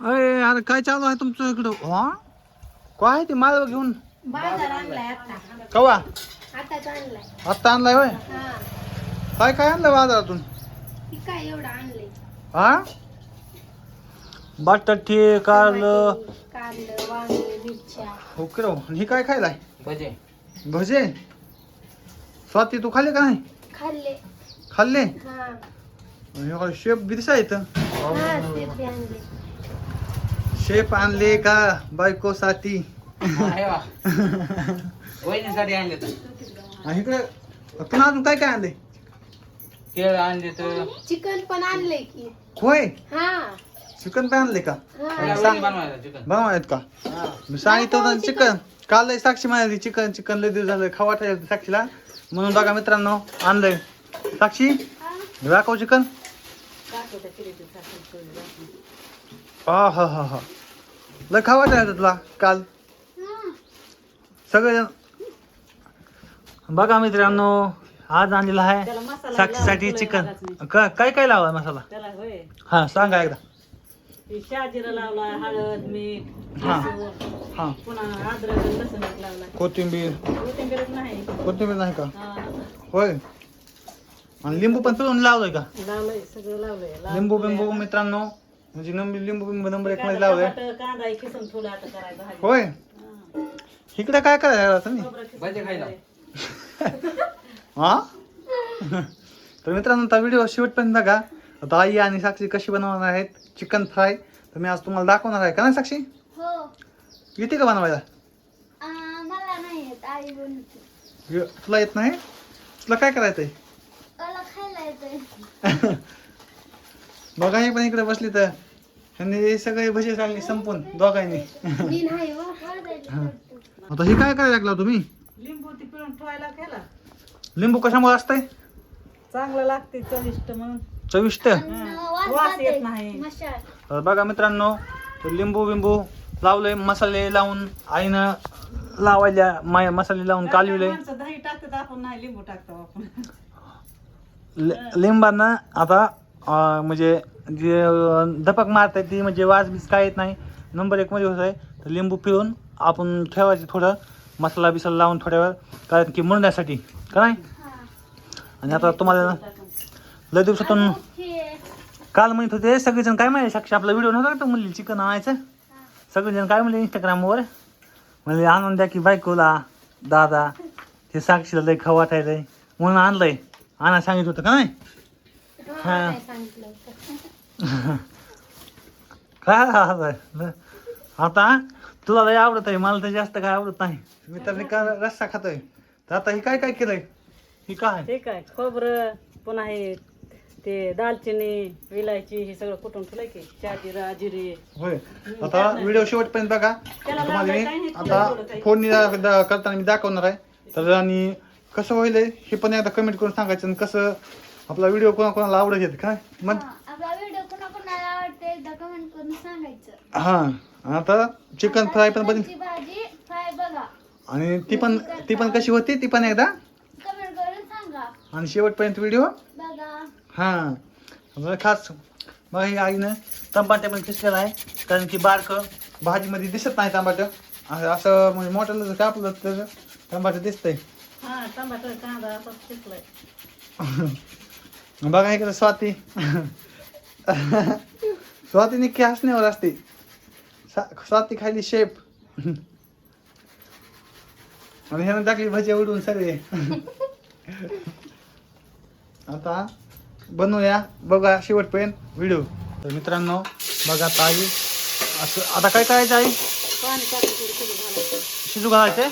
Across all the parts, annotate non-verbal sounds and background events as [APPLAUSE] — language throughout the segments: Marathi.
अरे अरे काय चालू आहे तुमचं इकडं? हा? काय आहे ते माळ घेऊन? बाजार आणलाय आता. कवा? आताच आणलाय. आत्ता आणलाय होय? हा. काय काय आणलं बाजारातून? ही काय एवढं आणलंय? हा? बटाटे कारलं टमाटे, कारलं वांगे मिरच्या. हो किलो हे. काय खायलाय? भजे. भजे? स्वाती तू खाल्ले का नाही? खाल्ले. खाल्ले? हा. आणि शेप बी दिसा इथं? हा ते बी आणले. शेप आणले का बायकोसाठी आहे वा. वहिनीसाठी आणले इकडे. पुन्हा अजून काय काय आणले? केळ आणले तर. चिकन पण आणलंय की. होय? हा. चिकन पण आणले का? हा. बनवायत का? मी सांगितलं होतं चिकन. काल लय साक्षी म्हणाली चिकन चिकन लय दिवस झालं खावा वाटायला साक्षीला. म्हणून बघा मित्रांनो आणलंय. साक्षी दाखव चिकन. हा हा हा हा. लय खावा वाटायला तुला काल. सगळेजण. बघा मित्रांनो आज आणलेला आहे साक्षीसाठी चिकन. काय काय लावा मसाला? हा सांगा एकदा. हे शहाजिरा लावलाय हळद मीठ हा. लसूण, हा. पुन्हा अद्रक आणि लसूण एक लावलाय कोथिंबीर. नाही. कोथिंबीर नाही का. होय. आणि लिंबू पण पिळून लावलंय का? लावलंय सगळं लावलंय. लाल लिंबू बिंबू मित्रांनो म्हणजे लिंबू लिंबू बिंबू नंबर एक मध्ये लावलंय टमाटर, कांदा हे खिसून ठेवलं आता करायचं भाजी. होय. हा. इकडे काय करायला तुम्ही? खोबरं खिसून भजे खायला. ठेवलंय. [LAUGHS] हा? [LAUGHS] तर मित्रांनो आता व्हिडिओ शेवटपर्यंत बघा. आता आई आणि साक्षी कशी बनवणार आहेत? Chicken fry. तर मी आज तुम्हाला दाखवणार आहे. का नाही साक्षी? हो. येते का बनवायला? आ, मला नाही येत. आई बनवते. ये- तुला येत नाही? तुला काय करायचंय? मला खायला येतंय. [LAUGHS] बघा हे पण इकडे बसली तर ह्यांनी सगळे भजी चालली संपून दोघांनी. मी नाही हो. आता हे काय करायला लागला तुम्ही? लिंबू ती पिळून ठेवायला केला. लिंबू कशामुळे असतंय? चांगलं लागते चविष्ट म्हणून. चविष्ट? वास येत नाही. मशाल. तर बघा मित्रांनो तर लिंबू बिंबू लावले मसाले लावून आईनं लावायला माय मसाले लावून कालविले. माणसं दही टाकतात आपण नाही लिंबू टाकतो आपण. लिंबांना आता म्हणजे जे धपक मारताय ती म्हणजे वाज बीस काय येत नाही. नंबर एक मध्ये होत आहे तर लिंबू पिळून आपण ठेवायचे थोडं मसाला बिसाला लावून थोड्या वेळ कारण की मुरण्यासाठी का नाही? आणि आता तुम्हाला लय दिवसातून काल म्हणत होते सगळेजण काय माहिती साक्षी आपला व्हिडिओ नव्हता का तो म्हणली चिकन आणायचं? सगळेजण काय म्हणले इंस्टाग्रामवर म्हणले आणून द्या की बायकोला दादा ते साक्षीला लय खवा वाटायलंय म्हणून आणलंय. आणा सांगितलं होतं का नाही? हा. काय सांगितलं होतं. [LAUGHS] काय हसायचं? आता तुला लय आवडत आहे मला तर जास्त काय आवडत नाही. मी तर निका रस्सा खातोय. तर आता हे काय काय केलंय? ही काय? ठीक आहे खोबरं पुन्हा हे ते दालचिनी विलायची हे सगळं कुटून ठेवलंय की? शहाजिरा जिरे. होय. आता व्हिडिओ शेवटपर्यंत बघा. त्याला तुम्हाला मी आता थोडं फोन करताना मी दाखवणार आहे. तर आणि कसं होईल हे? पण एकदा कमेंट करून सांगायचं आणि कसं आपला व्हिडिओ कोणा कोणाला आवडत येत काय? मग हा, आपला व्हिडिओ कोणा कोणाला आवडते एकदा कमेंट करून सांगायचं. हा आता चिकन फ्राय पण बन चिकनची भाजी फ्राय बघा. आणि ती पण ती पण कशी होती? ती पण एकदा? कमेंट करून सांगा. आणि शेवटपर्यंत व्हिडिओ बघा. हा. खास मग ही आईनं टमाटे पण खिसलेला आहे कारण की बारकं भाजीमध्ये दिसत नाही टमाटर असं- असं म्हणजे मोठं जर कापलं तर टमाटर दिसतंय. हा टमाटर कांदा आता शिकलाय [LAUGHS] बघा इकडे स्वाती. स्वाती निक्की हसण्यावर असते. सा- स्वाती खायली शेप आणि ह्यानं टाकली भजी उडून सगळे. आता बनवूया. बघा शेवटपर्यंत व्हिडिओ तर मित्रांनो बघा आता आई असं आता काय करायचं आई? शिजू घालायचं.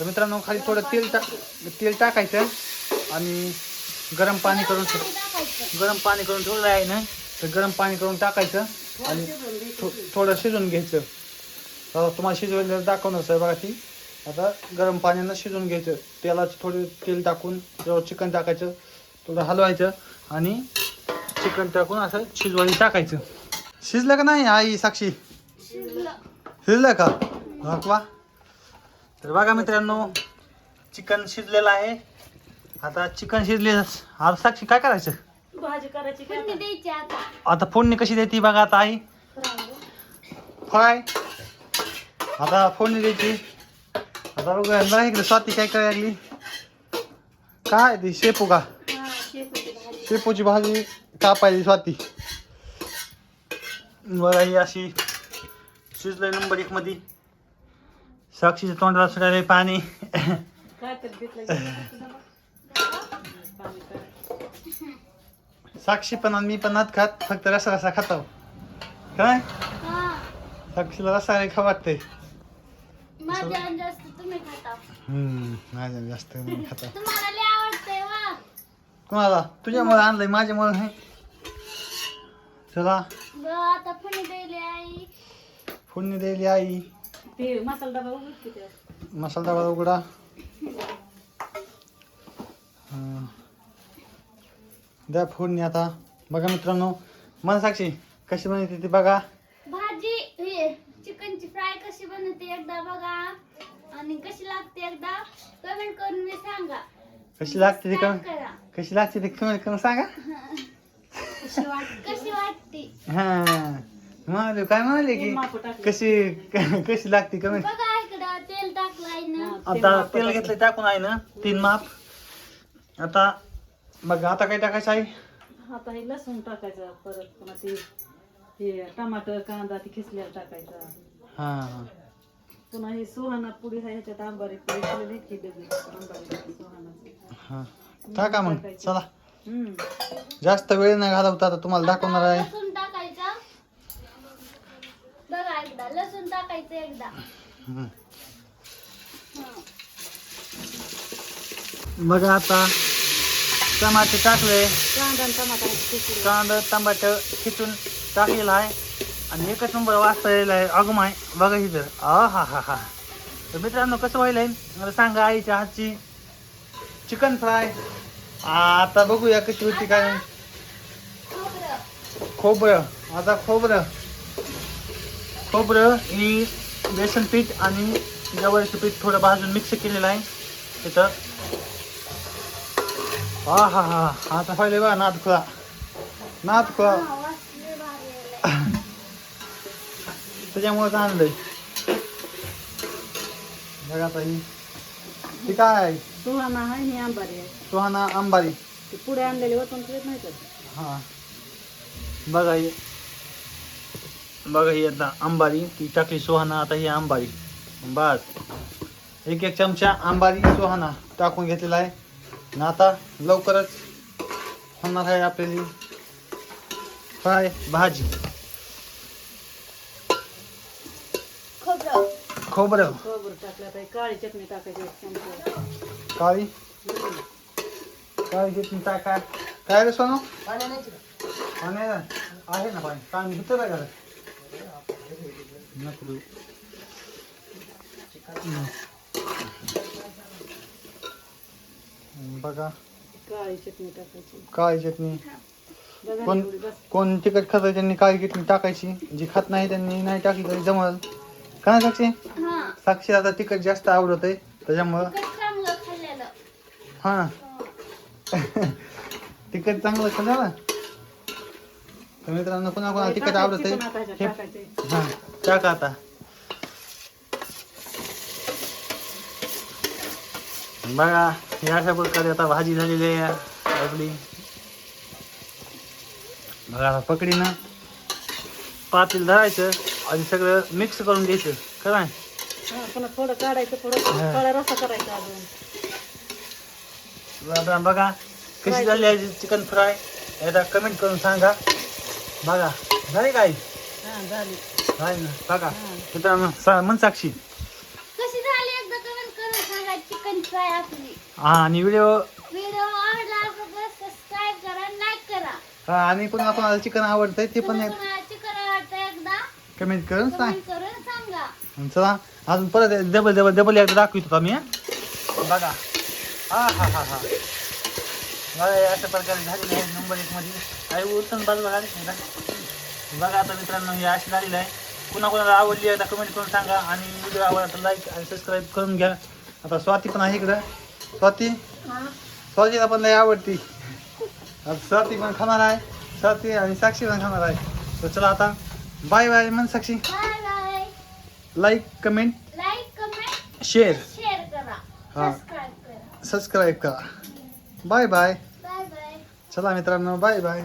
तर मित्रांनो खाली थोडं तेल टाक तेल टाकायचं आणि गरम पाणी करून ठेव- गरम पाणी करून ठेवलं आहे ना तर गरम पाणी करून टाकायचं आणि थो- थोडं शिजून घ्यायचं. आता तुम्हाला शिजवलेलं दाखवणार सर बघा ती. आता गरम पाण्यानं शिजवून घ्यायचं. तेलाचं थोडं तेल टाकून त्यावर चिकन टाकायचं थोडं हलवायचं आणि चिकन टाकून असं शिजवायला टाकायचं. शिजलं का नाही आई साक्षी? शिजलं का? वा तर बघा मित्रांनो चिकन शिजलेलं आहे. आता चिकन शिजले आता साक्षी काय करायचं? भाजी करायची काय फोडणी द्यायची आता. आता फोडणी कशी देते बघा आता आई. फ्राय आता फोडणी द्यायची. आता बघूया ना इकडे स्वाती काय करायला लागली. काय ती शेपू का? हा शेपूची भाजी शेपूची भाजी कापायची स्वाती. बघा ही अशी शिजलंय नंबर एक मध्ये साक्षीच्या तोंडाला सुटायला पाणी. काय तर घेतलं साक्षी पण आणि मी पण नात खात फक्त रसा रसा खातो. काय? हा. साक्षीला रसा नाही खा वाटतंय. माझ्या जास्त तुम्ही खाता. हम्म माझ्या जास्त नाही खाता. तुम्हाला लय वा. तुझ्यामुळे आणलंय माझ्यामुळे नाही. चला. बरं, आता फणी द्यायली आई. फोडणी द्यायली आई. ते मसाला डबा उघड मसाला डबा उघडा. द्या फोडणी आता. बघा मित्रांनो मला साक्षी कशी बनवते ती बघा. भाजी हे चिकनची फ्राय कशी बनवते एकदा बघा. आणि कशी लागते एकदा कमेंट करून मी सांगा. कशी लागते ती Subscribe कम करा. कशी लागते ती कमेंट करून सांगा. कशी वाटते? कशी वाटते? हा. म्हणाले काय म्हणाले की. कशी कशी लागते कमेंट बघा इकडं तेल टाकलंय ना. आता तेल. घेतलं टाकून आहे ना तीन माप. आता मग आता काय टाकायचं आहे? आता हे लसूण टाकायचं परत पुन्हा ते हे टमाटर कांदा ते खिसलेला टाकायचा. हा पुन्हा हे सुहाणा पुडी आहे ह्याच्यात आंबारी पुडी केलेली की डबी आंबारी सुहाणाची हा. टाका मग चला. हम्म. जास्त वेळ नाही घालवता आता तुम्हाला दाखवणार आहे. लसूण टाकायचं. बघा एकदा लसूण टाकायचं एकदा. हम्म. बघा आता. टमाटे टाकले. कांदा आणि कांदा टमाटर खिचून टाकलेलं आहे. आणि एकच नंबर यायला आहे अगम आहे बघा इथं. आ हा हा हा तर मित्रांनो कसं व्हायला मला सांगा आईच्या हातची चिकन फ्राय. आता बघूया कशी होती काय. खोबरं. खोबरं आता खोबरं. खोबरं ही बेसन पीठ आणि जवळचं पीठ थोडं भाजून मिक्स केलेलं आहे. त्याचं हा हा हा आता खुळा खुळा हा, वास लय भारी आलाय. त्याच्यामुळेच आणलंय बघा आता ही ती काय आहे? आहे ही आंबारी आहे सुहाना अंबारी ते पुढे आणलेले वतून ठेवत नाही तर हा बघा ही बघा ही आता अंबारी ती टाकली सुहाना आता ही अंबारी बस एक एक चमचा अंबारी सुहाना टाकून घेतलेला आहे आणि आता लवकरच होणार आहे आपली फ्राय भाजी. खोबरं. खोबरं. खोबरं टाकलं हे काळी चटणी टाकायची काळी. काळी घेतली टाका. काय रे सोनू? पाणी आहे आहे ना पाणी. पाणी घेतं काय घरात? नको देऊ. हम्म. बघा. काळी चटणी टाकायची. काळी चटणी. बघा कोण एवढी बस. कोण तिखट खात त्यांनी काळी चटणी टाकायची. जी खात नाही त्यांनी नाही टाकली तरी जमल. का नाही साक्षी? हा. साक्षी आता तिखट जास्त आवडत आहे त्याच्यामुळं तिखट चांगलं खाल्लेलं. हा. [LAUGHS] तिखट चांगलं खाल्लं ना तर मित्रांनो पुन्हा कोणाला तिखट आवडत आहे टाकायचे. हा. टाका आता. बघा ही अशा प्रकारे आता भाजी झालेली आहे आपली. बघा पकडीनं. पातील धरायचं आणि सगळं मिक्स करून घ्यायचं. काय हा, पुन्हा थोडं काढायचं थोडं हा. काळा रस्सा करायचा अजून. आता बघा कशी झाली आहे चिकन फ्राय? एकदा कमेंट करून सांगा. बघा झाली काय हा झाली. आहे ना? बघा. सा- मन साक्षी आपली हा आणि व्हिडिओ व्हिडिओ आवडला असेल तर सबस्क्राईब करा लाईक करा. आणि पुन्हा कोणाला चिकन आवडतंय ते पण एक तुम्हाला चिकन आवडतं एकदा कमेंट करून सांग. कमेंट करून सांगा. आणि चला अजून परत डबल डबल डबल एकदा दाखवितो आम्ही हं? बघा. हा हा हा हा. बघा हे अशा प्रकारे झालेली आहे नंबर एक मध्ये. आई उत्तम बाजूला झाली नाही का बघा आता मित्रांनो हे अशी झालेली आहे. कुणा कोणाला आवडली एकदा कमेंट करून सांगा. आणि व्हिडिओ आवडला तर लाईक आणि सबस्क्राईब करून घ्या. आता स्वाती पण आहे इकडं. स्वाती? स्वातीला पण लई आवडती. आता स्वाती पण खाणार आहे. स्वाती आणि साक्षी पण खाणार आहे. तर चला आता. बाय बाय मन Sakshi. Bye bye like comment share हा. सबस्क्राईब करा बाय बाय चला मित्रांनो बाय बाय